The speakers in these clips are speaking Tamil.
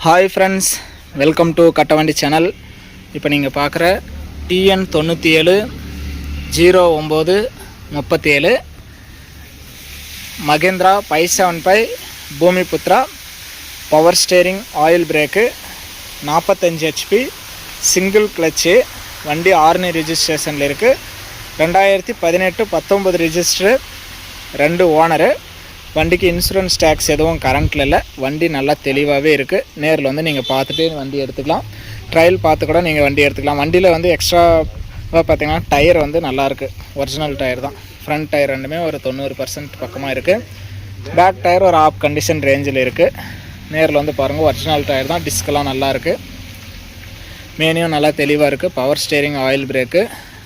Hi friends welcome to Kattavandi channel இப்போ நீங்கள் பார்க்குற டிஎன் தொண்ணூற்றி ஏழு ஜீரோ ஒம்பது முப்பத்தி ஏழு Mahindra five seven five Bhoomiputra power steering oil brake நாற்பத்தஞ்சு ஹெச்பி சிங்கிள் கிளச்சு வண்டி ஆர்னி ரிஜிஸ்ட்ரேஷனில் இருக்குது ரெண்டாயிரத்தி பதினெட்டு பத்தொம்பது ரிஜிஸ்டரு ரெண்டு ஓனரு வண்டிக்கு இன்சூரன்ஸ் டேக்ஸ் எதுவும் கரண்ட்டில் இல்லை. வண்டி நல்லா தெளிவாகவே இருக்குது நேரில் வந்து நீங்கள் பார்த்துட்டு வண்டி எடுத்துக்கலாம். ட்ரையல் பார்த்து கூட நீங்கள் வண்டி எடுத்துக்கலாம். வண்டியில் வந்து எக்ஸ்ட்ராவாக பார்த்தீங்கன்னா டயர் வந்து நல்லாயிருக்கு ஒரிஜினல் டயர் தான். ஃப்ரண்ட் டயர் ரெண்டுமே ஒரு தொண்ணூறு பர்சன்ட் பக்கமாக இருக்குது பேக் டயர் ஒரு ஆஃப் கண்டிஷன் ரேஞ்சில் இருக்குது நேரில் வந்து பாருங்கள் ஒரிஜினல் டயர் தான். டிஸ்கெல்லாம் நல்லாயிருக்கு மேனியும் நல்லா தெளிவாக இருக்குது பவர் ஸ்டேரிங் ஆயில் பிரேக்கு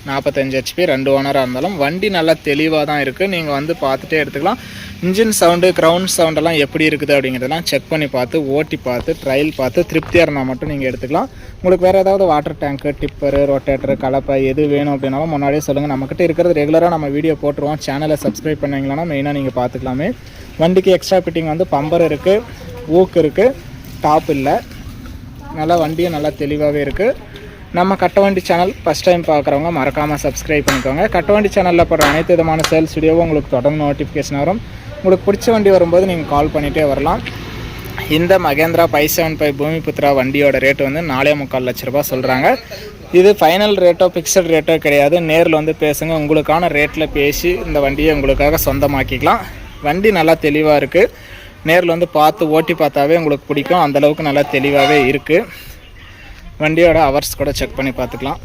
நாற்பத்தஞ்சு ஹெச்பி ரெண்டு ஓனராக இருந்தாலும் வண்டி நல்லா தெளிவாக தான் இருக்குது நீங்கள் வந்து பார்த்துட்டே எடுத்துக்கலாம். இன்ஜின் சவுண்டு க்ரௌண்ட் சவுண்டெல்லாம் எப்படி இருக்குது அப்படிங்கிறதெல்லாம் செக் பண்ணி பார்த்து ஓட்டி பார்த்து ட்ரையல் பார்த்து திருப்தியாக இருந்தால் மட்டும் நீங்கள் எடுத்துக்கலாம். உங்களுக்கு வேறு ஏதாவது வாட்டர் டேங்க்கு டிப்பரு ரொட்டேட்டரு கலப்பை எது வேணும் அப்படின்னாலும் முன்னாடியே சொல்லுங்கள் நம்மக்கிட்ட இருக்கிறது ரெகுலராக நம்ம வீடியோ போட்டுருவோம். சேனலை சப்ஸ்கிரைப் பண்ணிங்களான்னா மெயினாக நீங்கள் பார்த்துக்கலாமே. வண்டிக்கு எக்ஸ்ட்ரா ஃபிட்டிங் வந்து பம்பர் இருக்குது ஊக்கு இருக்குது டாப் இல்லை. நல்லா வண்டியும் நல்லா தெளிவாகவே இருக்குது நம்ம கட்டவண்டி சேனல் ஃபஸ்ட் டைம் பார்க்குறவங்க மறக்காமல் சப்ஸ்கிரைப் பண்ணிக்கோங்க. கட்டவண்டி சேனலில் போடுற அனைத்து விதமான சேல்ஸ் வீடியோவும் உங்களுக்கு தொடர்ந்து நோட்டிஃபிகேஷன் வரும். உங்களுக்கு பிடிச்ச வண்டி வரும்போது நீங்கள் கால் பண்ணிகிட்டே வரலாம். இந்த Mahindra five seven five Bhoomiputra வண்டியோட ரேட்டு வந்து நாலே முக்கால் லட்ச ரூபா சொல்கிறாங்க இது ஃபைனல் ரேட்டோ ஃபிக்ஸட் ரேட்டோ கிடையாது. நேரில் வந்து பேசுங்க. உங்களுக்கான ரேட்டில் பேசி இந்த வண்டியை உங்களுக்காக சொந்தமாக்கிக்கலாம். வண்டி நல்லா தெளிவாக இருக்குது நேரில் வந்து பார்த்து ஓட்டி பார்த்தாவே உங்களுக்கு பிடிக்கும். அந்தளவுக்கு நல்லா தெளிவாகவே இருக்குது வண்டியோட ஹவர்ஸ் கூட செக் பண்ணி பார்த்துக்கலாம்.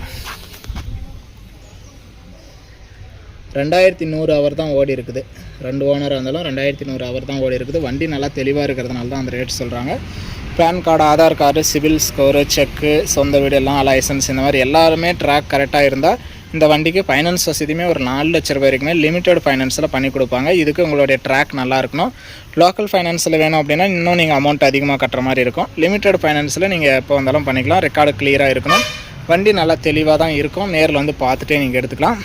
ரெண்டாயிரத்தி நூறு அவர் தான் ஓடி இருக்குது. ரெண்டு ஓனராக இருந்தாலும் ரெண்டாயிரத்தி நூறு ஹவர் தான் ஓடி இருக்குது. வண்டி நல்லா தெளிவாக இருக்கிறதுனால தான் அந்த ரேட் சொல்கிறாங்க PAN card Aadhaar card CIBIL score check சொந்த வீடு எல்லாம் லைசன்ஸ் இந்த மாதிரி எல்லாருமே ட்ராக் கரெக்டாக இருந்தால் இந்த வண்டிக்கு ஃபைனான்ஸ் வசதியுமே ஒரு நாலு லட்ச ரூபாய் வரைக்குமே லிமிட்டட் ஃபைனான்ஸில் பண்ணி கொடுப்பாங்க. இதுக்கு உங்களுடைய ட்ராக் நல்லா இருக்கணும். லோக்கல் ஃபைனான்ஸில் வேணும் அப்படின்னா இன்னும் நீங்கள் அமௌண்ட் அதிகமாக கட்டுற மாதிரி இருக்கும். லிமிட்டட் ஃபைனான்ஸில் நீங்கள் எப்போ வந்தாலும் பண்ணிக்கலாம். ரெக்கார்டு கிளியராக இருக்கணும். வண்டி நல்லா தெளிவாக தான் இருக்கும். நேரில் வந்து பார்த்துட்டே நீங்கள் எடுத்துக்கலாம்.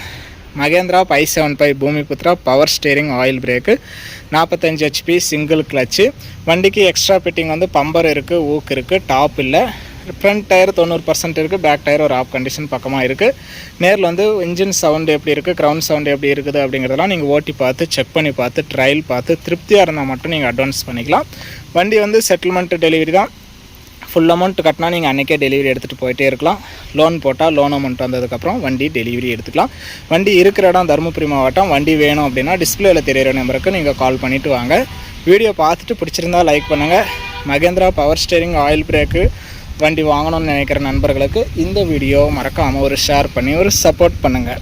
Mahindra five seven five Bhoomiputra power steering oil brake நாற்பத்தஞ்சு ஹெச்பி சிங்கிள் கிளச்சு வண்டிக்கு எக்ஸ்ட்ரா ஃபிட்டிங் வந்து பம்பர் இருக்குது ஊக்கு இருக்குது டாப் இல்லை. ஃப்ரண்ட் டயர் தொண்ணூறு பர்சன்ட் இருக்குது பேக் டயர் ஒரு ஆஃப் கண்டிஷன் பக்கமாக இருக்குது நேரில் வந்து இன்ஜின் சவுண்டு எப்படி இருக்குது க்ரௌண்ட் சவுண்டு எப்படி இருக்குது அப்படிங்கிறதெல்லாம் நீங்கள் ஓட்டி பார்த்து செக் பண்ணி பார்த்து ட்ரையல் பார்த்து திருப்தியாக இருந்தால் மட்டும் நீங்கள் அட்வான்ஸ் பண்ணிக்கலாம். வண்டி வந்து செட்டில்மெண்ட் டெலிவரி தான். ஃபுல் அமௌண்ட் கட்டினா நீங்கள் அன்றைக்கே டெலிவரி எடுத்துகிட்டு போயிட்டே இருக்கலாம். லோன் போட்டால் லோன் அமௌண்ட் வந்ததுக்கப்புறம் வண்டி டெலிவரி எடுத்துக்கலாம். வண்டி இருக்கிற இடம் தருமபுரி மாவட்டம். வண்டி வேணும் அப்படின்னா டிஸ்பிளேல தெரியிற நம்பருக்கு நீங்கள் கால் பண்ணிவிட்டு வாங்க. வீடியோ பார்த்துட்டு பிடிச்சிருந்தா லைக் பண்ணுங்கள் Mahindra power steering oil brake வண்டி வாங்கணும்னு நினைக்கிற நண்பர்களுக்கு இந்த வீடியோ மறக்காமல் ஒரு ஷேர் பண்ணி ஒரு சப்போர்ட் பண்ணுங்கள்